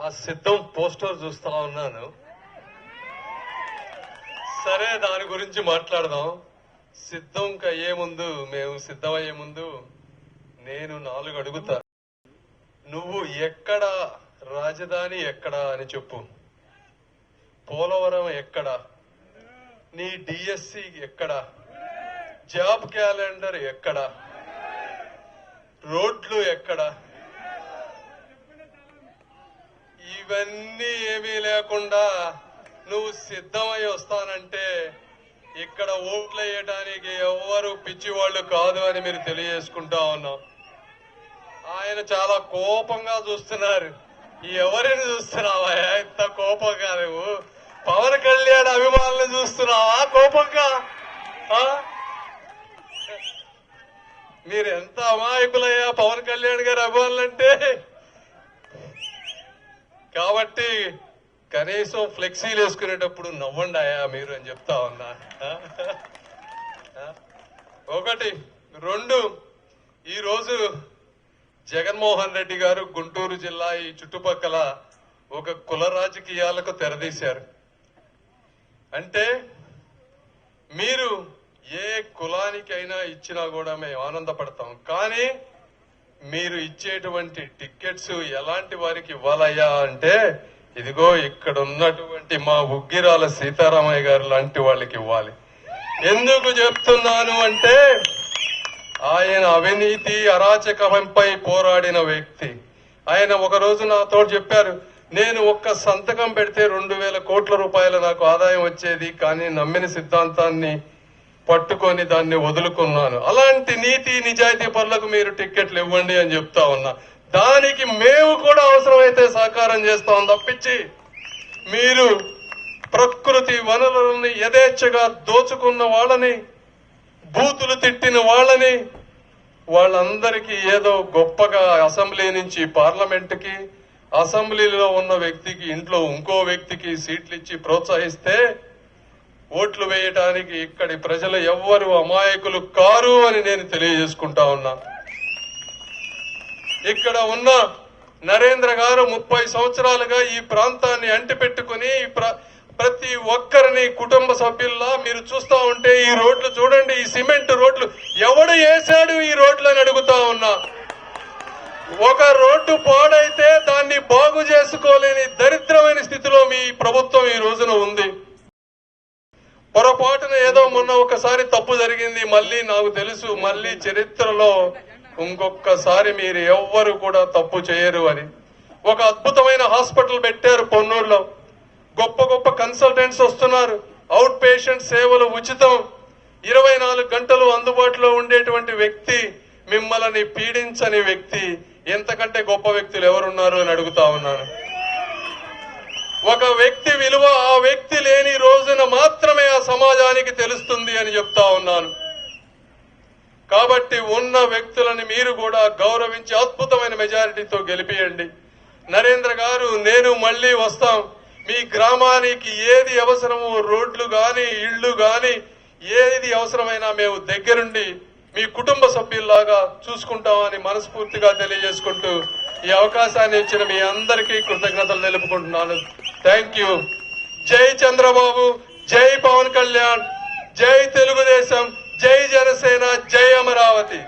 ఆ సిద్ధం పోస్టర్ చూస్తా ఉన్నాను. సరే దాని గురించి మాట్లాడదాం. సిద్ధంకి అయ్యే ముందు మేము సిద్ధమయ్యే ముందు నేను నాలుగు అడుగుతా. నువ్వు ఎక్కడ రాజధాని ఎక్కడ అని చెప్పు. పోలవరం ఎక్కడ? నీ డిఎస్సి ఎక్కడ? జాబ్ క్యాలెండర్ ఎక్కడ? రోడ్లు ఎక్కడ? ఇవన్నీ ఏమీ లేకుండా నువ్వు సిద్ధమై వస్తానంటే ఇక్కడ ఓట్లు వేయడానికి ఎవ్వరు పిచ్చివాళ్ళు కాదు అని మీరు తెలియజేసుకుంటా ఉన్నాం. ఆయన చాలా కోపంగా చూస్తున్నారు. ఎవరిని చూస్తున్నావా? ఇంత కోపంగా నువ్వు? పవన్ కళ్యాణ్ అభిమానులు చూస్తున్నావా? కోపంగా? మీరు ఎంత అమాయకులయ్యా పవన్ కళ్యాణ్ గారి అభిమానులంటే? కాబట్టి కనీసం ఫ్లెక్సీలు వేసుకునేటప్పుడు నవ్వండి అయ్యా మీరు అని చెప్తా ఉన్నా. ఒకటి రెండు ఈరోజు జగన్మోహన్ రెడ్డి గారు గుంటూరు జిల్లా ఈ చుట్టుపక్కల ఒక కుల రాజకీయాలకు తెరదీశారు. అంటే మీరు ఏ కులానికైనా ఇచ్చినా కూడా మేము ఆనందపడతాం. కానీ మీరు ఇచ్చేటువంటి టిక్కెట్స్ ఎలాంటి వారికి ఇవ్వాలయ్యా అంటే ఇదిగో ఇక్కడ ఉన్నటువంటి మా ఉగ్గిరాల సీతారామయ్య గారు లాంటి వాళ్ళకి ఇవ్వాలి. ఎందుకు చెప్తున్నాను అంటే ఆయన అవినీతి అరాచకంపై పోరాడిన వ్యక్తి. ఆయన ఒక రోజు నాతో చెప్పారు నేను ఒక్క సంతకం పెడితే రెండు వేల కోట్ల రూపాయలు నాకు ఆదాయం వచ్చేది కానీ నమ్మిన సిద్ధాంతాన్ని పట్టుకొని దాన్ని వదులుకున్నాను. అలాంటి నీతి నిజాయితీ పనులకు మీరు టిక్కెట్లు ఇవ్వండి అని చెప్తా ఉన్నా. దానికి మేము కూడా అవసరమైతే సహకారం చేస్తాం తప్పించి మీరు ప్రకృతి వనరులని యథేచ్ఛగా దోచుకున్న వాళ్ళని బూతులు తిట్టిన వాళ్ళని వాళ్ళందరికీ ఏదో గొప్పగా అసెంబ్లీ నుంచి పార్లమెంటుకి అసెంబ్లీలో ఉన్న వ్యక్తికి ఇంట్లో ఇంకో వ్యక్తికి సీట్లు ఇచ్చి ప్రోత్సహిస్తే ఓట్లు వేయటానికి ఇక్కడి ప్రజలు ఎవ్వరు అమాయకులు కారు అని నేను తెలియజేసుకుంటా ఉన్నా. ఇక్కడ ఉన్న నరేంద్ర గారు ముప్పై సంవత్సరాలుగా ఈ ప్రాంతాన్ని అంటిపెట్టుకుని ప్రతి ఒక్కరిని కుటుంబ సభ్యుల్లా మీరు చూస్తా ఉంటే ఈ రోడ్లు చూడండి ఈ సిమెంట్ రోడ్లు. ఎవడు వేశాడు ఈ రోడ్లు అని అడుగుతా ఉన్నా? ఒక రోడ్డు పాడైతే దాన్ని బాగు చేసుకోలేని దరిద్రమైన స్థితిలో మీ ప్రభుత్వం ఈ రోజున ఉంది. పొరపాటున ఏదో మొన్న ఒకసారి తప్పు జరిగింది మళ్ళీ నాకు తెలుసు మళ్ళీ చరిత్రలో ఇంకొకసారి మీరు ఎవ్వరు కూడా తప్పు చేయరు అని. ఒక అద్భుతమైన హాస్పిటల్ పెట్టారు పొన్నూరులో. గొప్ప గొప్ప కన్సల్టెంట్స్ వస్తున్నారు. అవుట్ పేషెంట్ సేవలు ఉచితం. ఇరవై నాలుగు గంటలు అందుబాటులో ఉండేటువంటి వ్యక్తి మిమ్మల్ని పీడించని వ్యక్తి. ఎంతకంటే గొప్ప వ్యక్తులు ఎవరున్నారు అని అడుగుతా ఉన్నాను. ఒక వ్యక్తి విలువ ఆ వ్యక్తి లేని రోజున అందరికీ తెలుస్తుంది అని చెప్తా ఉన్నాను. కాబట్టి ఉన్న వ్యక్తులని మీరు కూడా గౌరవించి అద్భుతమైన మెజారిటీతో గెలిపియండి. నరేంద్ర గారు నేను మళ్ళీ వస్తాం. మీ గ్రామానికి ఏది అవసరమో రోడ్లు గాని ఇళ్ళు గాని ఏది అవసరమైనా మేము దగ్గరుండి మీ కుటుంబ సభ్యుల్లాగా చూసుకుంటామని మనస్ఫూర్తిగా తెలియజేసుకుంటూ ఈ అవకాశాన్ని ఇచ్చిన మీ అందరికీ కృతజ్ఞతలు తెలుపుకుంటున్నాను. థ్యాంక్ యూ జై చంద్రబాబు జై పవన్ కళ్యాణ్. జై తెలుగుదేశం జై జనసేన జై అమరావతి.